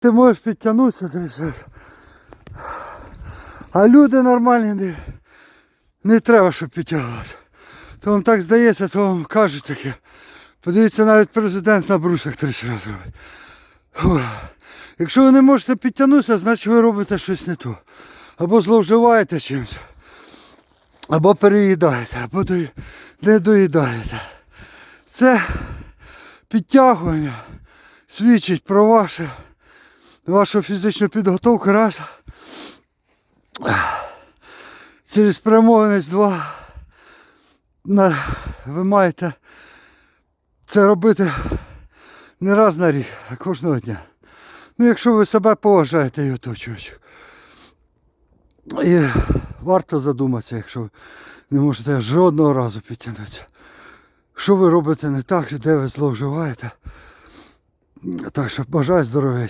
Ти можеш підтягнутися трішки. А люди нормальні не, не треба, щоб підтягувалися. То вам так здається, то вам кажуть таке. Подивіться, навіть президент на брусах тричі раз робить. Якщо ви не можете підтягнутися, значить ви робите щось не то. Або зловживаєте чимось, або переїдаєте, або не доїдаєте. Це підтягування свідчить про ваше, вашу фізичну підготовку. Раз. Цілеспрямованість два. Ви маєте це робити не раз на рік, а кожного дня. Ну, якщо ви себе поважаєте і оточуючих. І варто задуматися, якщо ви не можете жодного разу підтягнутися. Що ви робите не так, де ви зловживаєте. Так що бажаю здоров'я.